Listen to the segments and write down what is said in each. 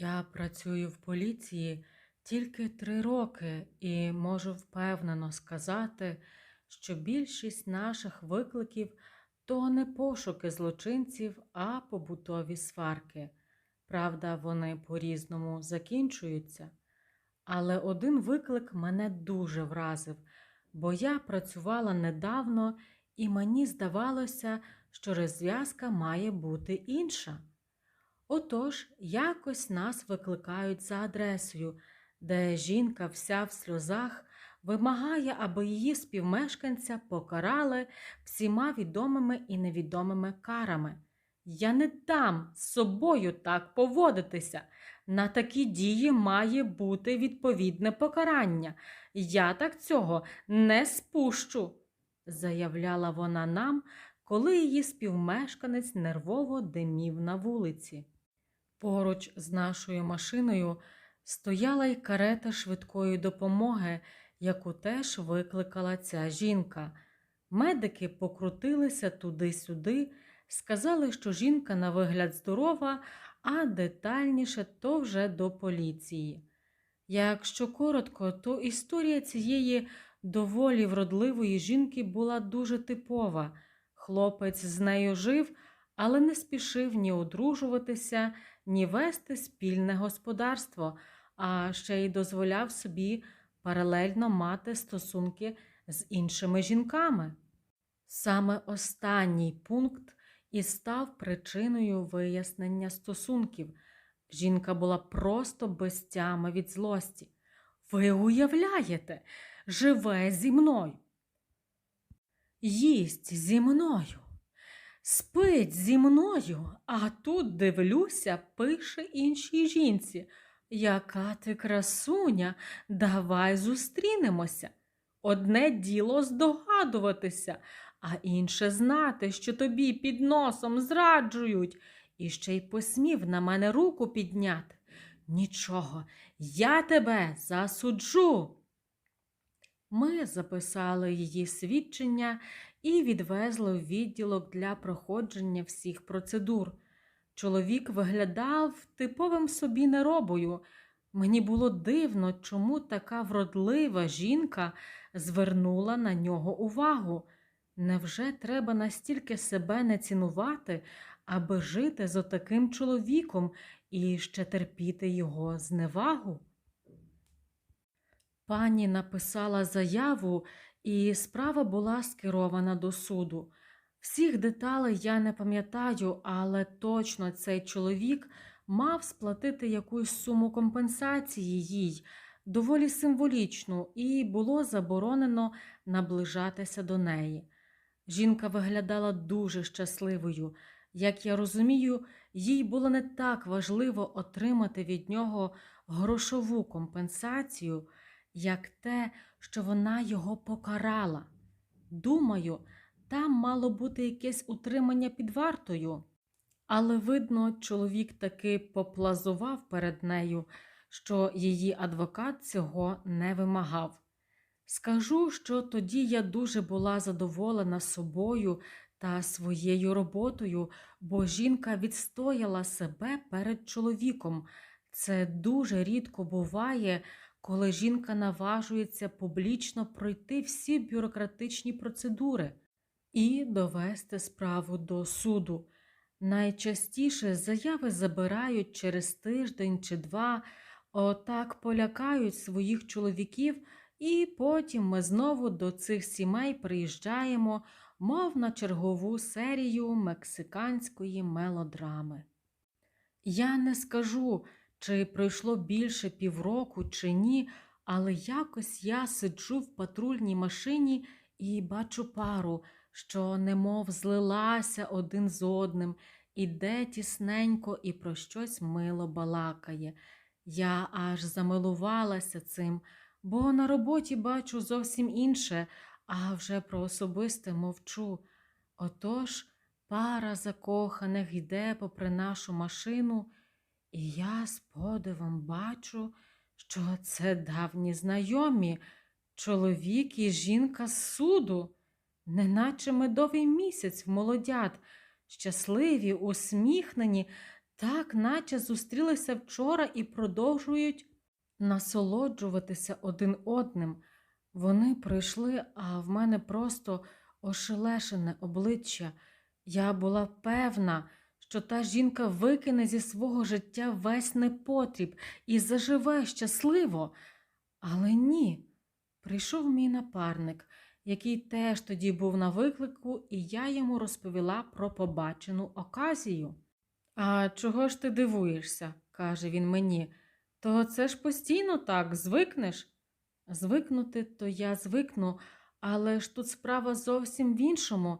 Я працюю в поліції тільки три роки і можу впевнено сказати, що більшість наших викликів то не пошуки злочинців, а побутові сварки. Правда, вони по-різному закінчуються. Але один виклик мене дуже вразив, бо я працювала недавно, і мені здавалося, що розв'язка має бути інша. Отож, якось нас викликають за адресою, де жінка вся в сльозах вимагає, аби її співмешканця покарали всіма відомими і невідомими карами. Я не дам з собою так поводитися. На такі дії має бути відповідне покарання. Я так цього не спущу, заявляла вона нам, коли її співмешканець нервово димів на вулиці. Поруч з нашою машиною стояла й карета швидкої допомоги, яку теж викликала ця жінка. Медики покрутилися туди-сюди, сказали, що жінка на вигляд здорова, а детальніше то вже до поліції. Якщо коротко, то історія цієї доволі вродливої жінки була дуже типова. Хлопець з нею жив, але не спішив ні одружуватися, ні вести спільне господарство, а ще й дозволяв собі паралельно мати стосунки з іншими жінками. Саме останній пункт і став причиною вияснення стосунків. Жінка була просто без тями від злості. Ви уявляєте, живе зі мною. Їсть зі мною, спить зі мною, а тут дивлюся, пише іншій жінці. Яка ти красуня, давай зустрінемося. Одне діло здогадуватися, а інше знати, що тобі під носом зраджують, і ще й посмів на мене руку підняти. Нічого, я тебе засуджу. Ми записали її свідчення і відвезли в відділок для проходження всіх процедур. Чоловік виглядав типовим собі неробою. Мені було дивно, чому така вродлива жінка звернула на нього увагу. Невже треба настільки себе не цінувати, аби жити з отаким чоловіком і ще терпіти його зневагу? Пані написала заяву, і справа була скерована до суду. Всіх деталей я не пам'ятаю, але точно цей чоловік мав сплатити якусь суму компенсації їй, доволі символічну, і було заборонено наближатися до неї. Жінка виглядала дуже щасливою. Як я розумію, їй було не так важливо отримати від нього грошову компенсацію, як те, що вона його покарала. Думаю, там мало бути якесь утримання під вартою. Але, видно, чоловік таки поплазував перед нею, що її адвокат цього не вимагав. Скажу, що тоді я дуже була задоволена собою та своєю роботою, бо жінка відстояла себе перед чоловіком. Це дуже рідко буває, коли жінка наважується публічно пройти всі бюрократичні процедури і довести справу до суду. Найчастіше заяви забирають через тиждень чи два, отак полякають своїх чоловіків, і потім ми знову до цих сімей приїжджаємо, мов на чергову серію мексиканської мелодрами. Я не скажу, чи пройшло більше півроку, чи ні, але якось я сиджу в патрульній машині і бачу пару що немов злилася один з одним, іде тісненько і про щось мило балакає. Я аж замилувалася цим, бо на роботі бачу зовсім інше, а вже про особисте мовчу. Отож пара закоханих йде попри нашу машину, і я з подивом бачу, що це давні знайомі, чоловік і жінка з суду неначе медовий місяць в молодят, щасливі, усміхнені, так, наче зустрілися вчора і продовжують насолоджуватися один одним. Вони прийшли, а в мене просто ошелешене обличчя. Я була певна, що та жінка викине зі свого життя весь непотріб і заживе щасливо. Але ні, прийшов мій напарник, який теж тоді був на виклику, і я йому розповіла про побачену оказію. А чого ж ти дивуєшся? каже він мені. То це ж постійно так, звикнеш? Звикнути, то я звикну, але ж тут справа зовсім в іншому.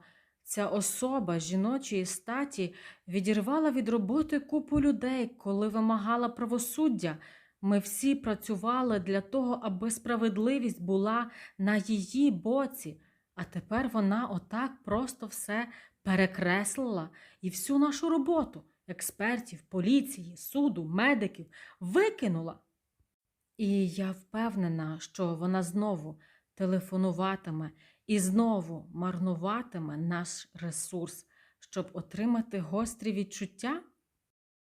Ця особа жіночої статі відірвала від роботи купу людей, коли вимагала правосуддя. Ми всі працювали для того, аби справедливість була на її боці, а тепер вона отак просто все перекреслила і всю нашу роботу експертів, поліції, суду, медиків викинула. І я впевнена, що вона знову телефонуватиме і знову марнуватиме наш ресурс, щоб отримати гострі відчуття.